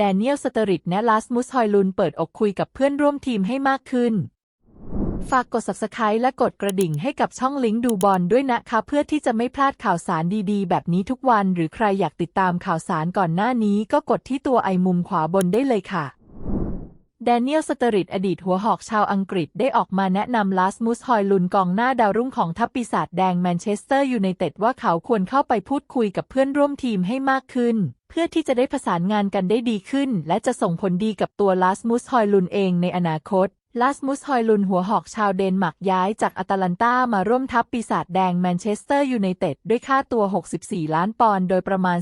แดเนียลสเตอริดและลาสมุสฮอยลุนเปิดอกคุยกับเพื่อนร่วมทีมให้มากขึ้น ฝากกด subscribe และกดกระดิ่งให้กับช่องลิงก์ดูบอลด้วยนะคะ เพื่อที่จะไม่พลาดข่าวสารดีๆ แบบนี้ทุกวัน หรือใครอยากติดตามข่าวสารก่อนหน้านี้ ก็กดที่ตัวไอมุมขวาบนได้เลยค่ะ แดเนียล สเตอริดอดีตหัวหอกชาวอังกฤษได้ออกมาแนะนำลาสมุสฮอยลุนกองหน้าดาวรุ่งของทัพปีศาจแดงแมนเชสเตอร์ยูไนเต็ดว่าเขาควรเข้าไปพูดคุยกับเพื่อนร่วมทีมให้มากขึ้น เพื่อที่จะได้ประสานงานกันได้ดีขึ้น และจะส่งผลดีกับตัวลาสมุสฮอยลุนเองในอนาคต ลาสมุสฮอยลุนหัวหอกชาวเดนมาร์กย้ายจากอตาลันตามาร่วมทัพปีศาจแดงแมนเชสเตอร์ยูไนเต็ดด้วยค่าตัว 64 ล้านปอนด์โดยประมาณ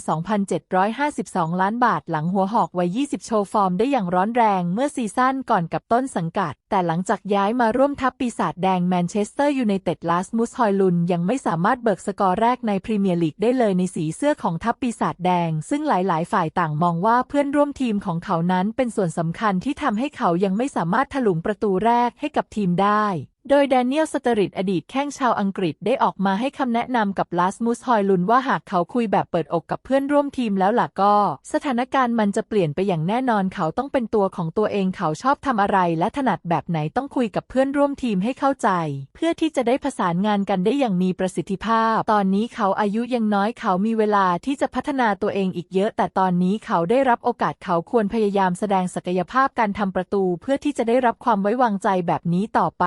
2,752 ล้านบาทหลังหัวหอกวัย 20 โชว์ฟอร์มได้อย่างร้อนแรงเมื่อซีซั่นก่อนกับต้นสังกัดแต่หลังจากย้ายมาร่วมทัพปีศาจแดงแมนเชสเตอร์ยูไนเต็ดลาสมุสฮอยลุนยังไม่สามารถเบิกสกอร์แรกในพรีเมียร์ลีกได้เลยในสีเสื้อของทัพปีศาจแดง ซึ่งหลาย ๆ ฝ่ายต่างมองว่าเพื่อนร่วมทีมของเขานั้นเป็นส่วนสำคัญที่ทำให้เขายังไม่สามารถถลุงประตูแรกให้กับทีมได้ โดยแดเนียลสเตอริดอดีตแข้งชาวอังกฤษได้ออกมาให้คำแนะนำกับลาสมุสฮอยลุนว่าหากเขาคุยแบบเปิดอกกับเพื่อนร่วมทีมแล้วล่ะก็ สถานการณ์มันจะเปลี่ยนไปอย่างแน่นอนเขาต้องเป็นตัวของตัวเองเขาชอบทำอะไรและถนัดแบบไหนต้องคุยกับเพื่อนร่วมทีมให้เข้าใจ เพื่อที่จะได้ประสานงานกันได้อย่างมีประสิทธิภาพ ตอนนี้เขาอายุยังน้อยเขามีเวลาที่จะพัฒนาตัวเองอีกเยอะ แต่ตอนนี้เขาได้รับโอกาสเขาควรพยายามแสดงศักยภาพการทำประตู เพื่อที่จะได้รับความไว้วางใจแบบนี้ต่อไป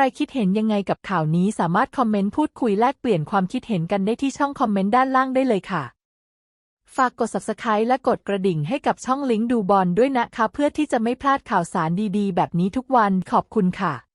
รคิดเห็นยังไงกับข่าวนี้สามารถคอมเมนต์พูดคุยแลกเปลี่ยนความคิดเห็นกันได้ที่ช่องคอมเมนต์ด้านล่างได้เลยค่ะ ฝากกด subscribe และกดกระดิ่งให้กับช่องลิงก์ดูบอลด้วยนะคะ เพื่อที่จะไม่พลาดข่าวสารดีๆ แบบนี้ทุกวันขอบคุณค่ะ